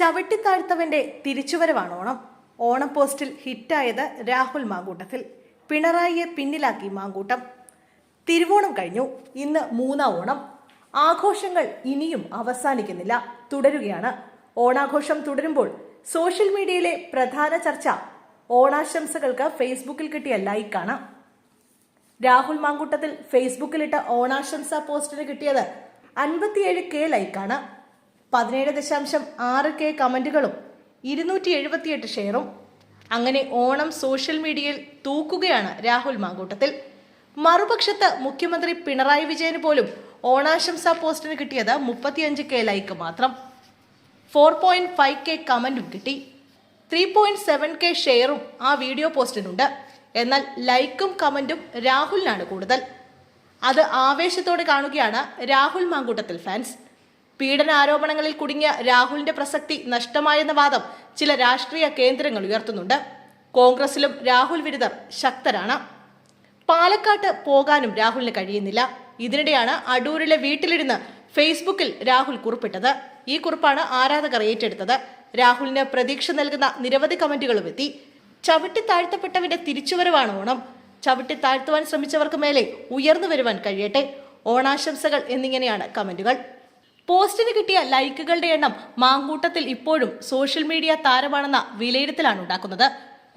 ചവിട്ടിത്താഴ്ത്തവന്റെ തിരിച്ചുവരവാണ് ഓണം. ഓണം പോസ്റ്റിൽ ഹിറ്റായത് രാഹുൽ മാങ്കൂട്ടത്തിൽ. പിണറായിയെ പിന്നിലാക്കി മാങ്കൂട്ടം. തിരുവോണം കഴിഞ്ഞു. ഇന്ന് മൂന്നാം ഓണം. ആഘോഷങ്ങൾ ഇനിയും അവസാനിക്കുന്നില്ല. തുടരുകയാണ്. ഓണാഘോഷം തുടരുമ്പോൾ സോഷ്യൽ മീഡിയയിലെ പ്രധാന ചർച്ച. ഓണാശംസകൾക്ക് ഫേസ്ബുക്കിൽ കിട്ടിയ ലൈക്കാണ്. രാഹുൽ മാങ്കൂട്ടത്തിൽ ഫേസ്ബുക്കിലിട്ട ഓണാശംസ പോസ്റ്റിന് കിട്ടിയത് അൻപത്തിയേഴ് കെ ലൈക്കാണ്. പതിനേഴ് ദശാംശം ആറ് കെ കമന്റുകളും ഇരുന്നൂറ്റി എഴുപത്തിയെട്ട് ഷെയറും. അങ്ങനെ ഓണം സോഷ്യൽ മീഡിയയിൽ തൂക്കുകയാണ് രാഹുൽ മാങ്കൂട്ടത്തിൽ. മറുപക്ഷത്ത് മുഖ്യമന്ത്രി പിണറായി വിജയന് പോലും ഓണാശംസ പോസ്റ്റിന് കിട്ടിയത് മുപ്പത്തിയഞ്ച് കെ ലൈക്ക് മാത്രം. ഫോർ പോയിന്റ് ഫൈവ് കെ കമന്റും കിട്ടി. ത്രീ പോയിന്റ് സെവൻ കെ ഷെയറും ആ വീഡിയോ പോസ്റ്റിനുണ്ട്. എന്നാൽ ലൈക്കും കമന്റും രാഹുലിനാണ് കൂടുതൽ. അത് ആവേശത്തോടെ കാണുകയാണ് രാഹുൽ മാങ്കൂട്ടത്തിൽ ഫാൻസ്. പീഡന ആരോപണങ്ങളിൽ കുടുങ്ങിയ രാഹുലിന്റെ പ്രസക്തി നഷ്ടമായെന്ന വാദം ചില രാഷ്ട്രീയ കേന്ദ്രങ്ങൾ ഉയർത്തുന്നുണ്ട്. കോൺഗ്രസിലും രാഹുൽ വിരുദ്ധർ ശക്തരാണ്. പാലക്കാട്ട് പോകാനും രാഹുലിന് കഴിയുന്നില്ല. ഇതിനിടെയാണ് അടൂരിലെ വീട്ടിലിരുന്ന് ഫേസ്ബുക്കിൽ രാഹുൽ കുറിപ്പിട്ടത്. ഈ കുറിപ്പാണ് ആരാധകർ ഏറ്റെടുത്തത്. രാഹുലിന് പ്രതീക്ഷ നൽകുന്ന നിരവധി കമന്റുകളും എത്തി. ചവിട്ടി താഴ്ത്തപ്പെട്ടവന്റെ തിരിച്ചുവരവാണ് ഓണം. ചവിട്ടി താഴ്ത്തുവാൻ ശ്രമിച്ചവർക്ക് മേലെ ഉയർന്നു വരുവാൻ കഴിയട്ടെ. ഓണാശംസകൾ എന്നിങ്ങനെയാണ് കമന്റുകൾ. പോസ്റ്റിന് കിട്ടിയ ലൈക്കുകളുടെ എണ്ണം മാങ്കൂട്ടത്തിൽ ഇപ്പോഴും സോഷ്യൽ മീഡിയ താരമാണെന്ന വിലയിരുത്തലാണ് ഉണ്ടാക്കുന്നത്.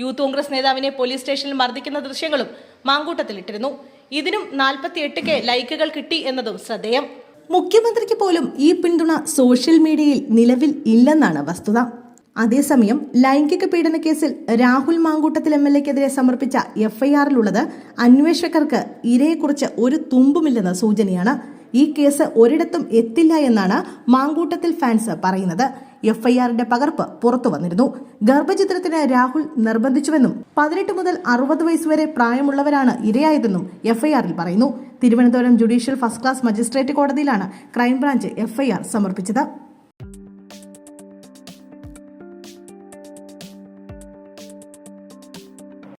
യൂത്ത് കോൺഗ്രസ് നേതാവിനെ പോലീസ് സ്റ്റേഷനിൽ മർദ്ദിക്കുന്ന ദൃശ്യങ്ങളും മാങ്കൂട്ടത്തിൽ ഇട്ടിരുന്നു. ഇതിനും നാൽപ്പത്തിയെട്ട് കെ ലൈക്കുകൾ കിട്ടി എന്നതും ശ്രദ്ധേയം. മുഖ്യമന്ത്രിക്ക് പോലും ഈ പിന്തുണ സോഷ്യൽ മീഡിയയിൽ നിലവിൽ ഇല്ലെന്നാണ് വസ്തുത. അതേസമയം ലൈംഗിക പീഡന കേസിൽ രാഹുൽ മാങ്കൂട്ടത്തിൽ എം എൽ എക്കെതിരെ സമർപ്പിച്ച എഫ്ഐആറിലുള്ളത് അന്വേഷകർക്ക് ഇരയെക്കുറിച്ച് ഒരു തുമ്പുമില്ലെന്ന സൂചനയാണ് ഈ കേസ് ഒരിടത്തും എത്തില്ല എന്നാണ് മാങ്കൂട്ടത്തിൽ ഫാൻസ് പറയുന്നത്. എഫ്ഐആറിന്റെ പകർപ്പ് പുറത്തു വന്നിരുന്നു. ഗർഭചിത്രത്തിന് രാഹുൽ നിർബന്ധിച്ചുവെന്നും പതിനെട്ട് മുതൽ അറുപത് വയസ്സ് വരെ പ്രായമുള്ളവരാണ് ഇരയായതെന്നും എഫ്ഐആറിൽ പറയുന്നു. Thiruvananthapuram judicial first class magistrate കോടതിയിലാണ് ക്രൈംബ്രാഞ്ച് എഫ്ഐആർ സമർപ്പിച്ചത്.